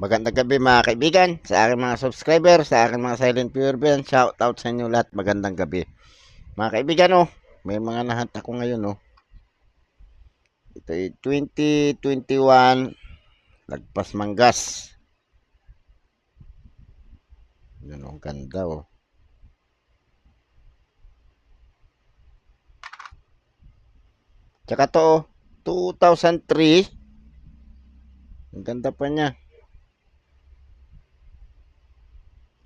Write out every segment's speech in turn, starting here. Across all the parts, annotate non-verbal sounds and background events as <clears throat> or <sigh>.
Magandang gabi mga kaibigan, sa aking mga subscriber, sa aking mga silent viewer ben, shout out sa inyo lahat, magandang gabi. Mga kaibigan, oh, may mga nahant ako ngayon, oh. Ito ay 2021, lagpas manggas. Yun, oh, ganda, oh. Tsaka to, oh, 2003. Ang ganda pa niya.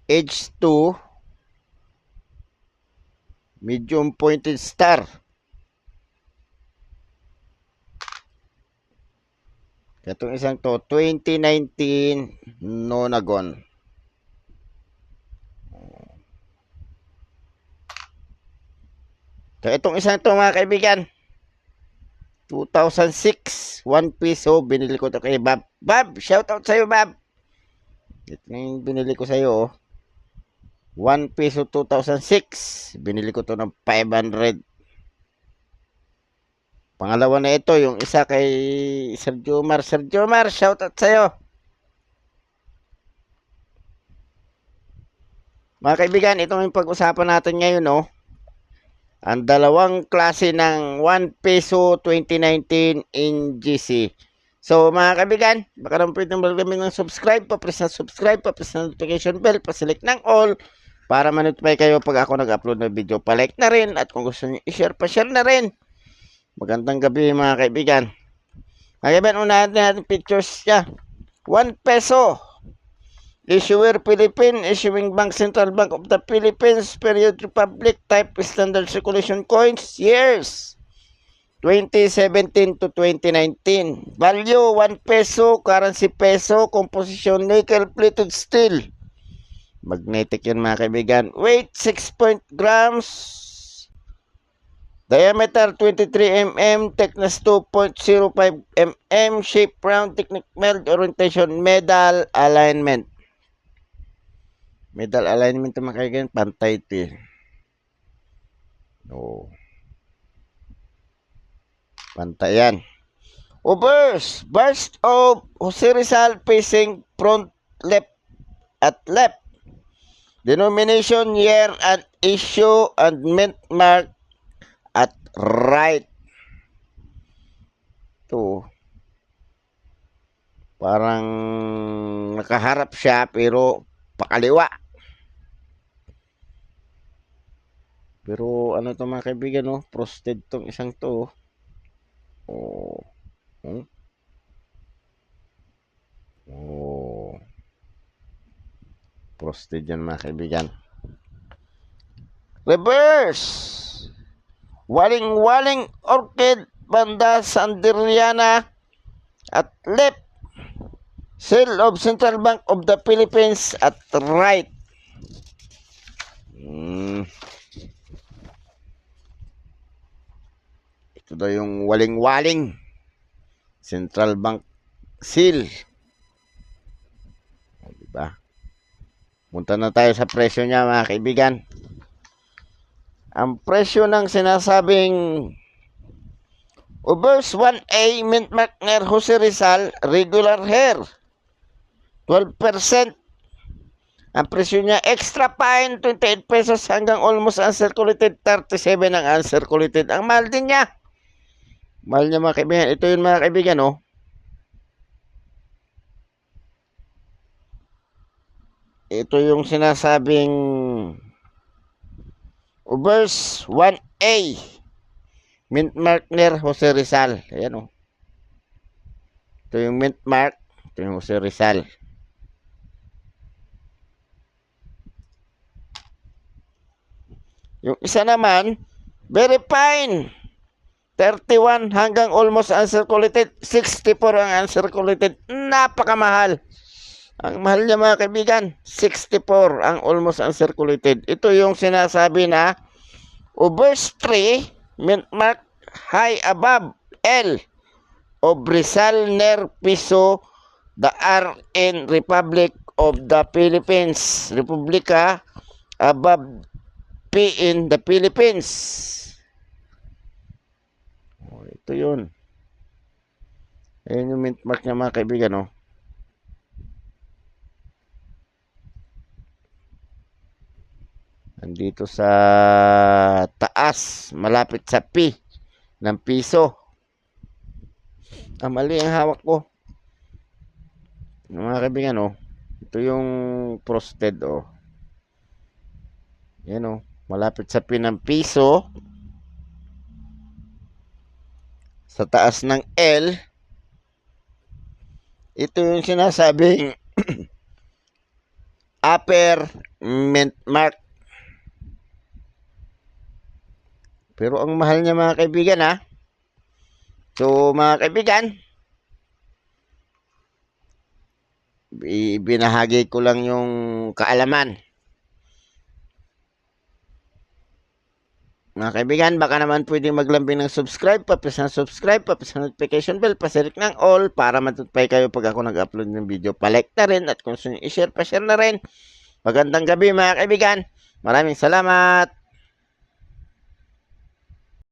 Age 2. Medium pointed star. Itong isang to, 2019 Nonagon. So, itong isang to mga kaibigan, 2006, 1 piso, binili ko to kay Bob. Bob, shout out sa'yo, Bob. Ito yung binili ko sa'yo, oh. 1 piso 2006. Binili ko to ng 500. Pangalawa na ito, yung isa kay Sir Jomar. Sir Jomar, shout out sa'yo. Mga kaibigan, ito yung pag-usapan natin ngayon, oh ang dalawang klase ng 1 peso 2019 in GC. So mga kaibigan, baka naman pwede maglamig ng subscribe, pa-press subscribe, pa-press na notification bell, pa-select ng all para ma-notify kayo pag ako nag-upload ng video. Pa-like na rin at kung gusto niyo i-share, pa-share na rin. Magandang gabi mga kaibigan. Mga kaibigan, unahan natin pictures niya. 1 peso. Issuer Philippine, issuing Bank Central Bank of the Philippines, period Republic, type standard circulation coins, years 2017 to 2019. Value 1 peso, currency peso, composition nickel plated steel. Magnetic yun mga kaibigan. Weight 6 point grams. Diameter 23 mm, thickness 2.05 mm, shape round, technique meld, orientation, medal, alignment. Medal alignment mga kaibigan, pantay ito eh. Oo. Pantay yan. Overs, burst of Jose Rizal facing front left at left. Denomination, year, and issue, and mint mark at right. Ito. Parang nakaharap siya pero pakaliwa. Pero ano to mga kaibigan, no? Frosted tong isang to. Oh. Hmm? Oh. Frosted yan mga kaibigan. Reverse! Waling-waling orchid banda Sanderiana at left Seal of Central Bank of the Philippines at right. Hmm. Ito daw yung waling-waling. Central Bank seal. O, diba? Punta na tayo sa presyo niya mga kaibigan. Ang presyo ng sinasabing Ubers 1A Mint Markner Jose Rizal regular hair 12%. Ang presyo niya, extra fine, 28 pesos hanggang almost uncirculated, 37 ang uncirculated. Ang mahal din niya. Mahal niya mga kaibigan. Ito yun mga kaibigan, oh. Ito yung sinasabing Ubers 1A Mint Markner Jose Rizal. Ayan, oh. Ito yung Mint Mark. Ito yung Jose Rizal. Yung isa naman, very fine. 31 hanggang almost uncirculated. 64 ang uncirculated. Napakamahal. Ang mahal niya mga kaibigan, 64 ang almost uncirculated. Ito yung sinasabi na Ubers 3, mint mark high above L of Rizal Ner Piso the RN Republic of the Philippines. Republika above P in the Philippines. Oh, ito yun. Ayan yung mint mark niya mga kaibigan, oh. Andito sa taas, malapit sa P ng piso. Ah, mali ang hawak ko. Mga kaibigan, oh. Ito yung frosted, oh. Yan, oh. Malapit sa P ng piso. Sa taas ng L. Ito yung sinasabing <clears throat> upper mark. Pero ang mahal niya mga kaibigan ha. So mga kaibigan, binahagi ko lang yung kaalaman. Mga kaibigan, baka naman pwedeng maglambing ng subscribe, papis ng subscribe, papis ng notification bell, pasirik ng all para matutpay kayo pag ako nag-upload ng video. Palike na rin at kung gusto nyo i-share, pa-share na rin. Magandang gabi mga kaibigan. Maraming salamat.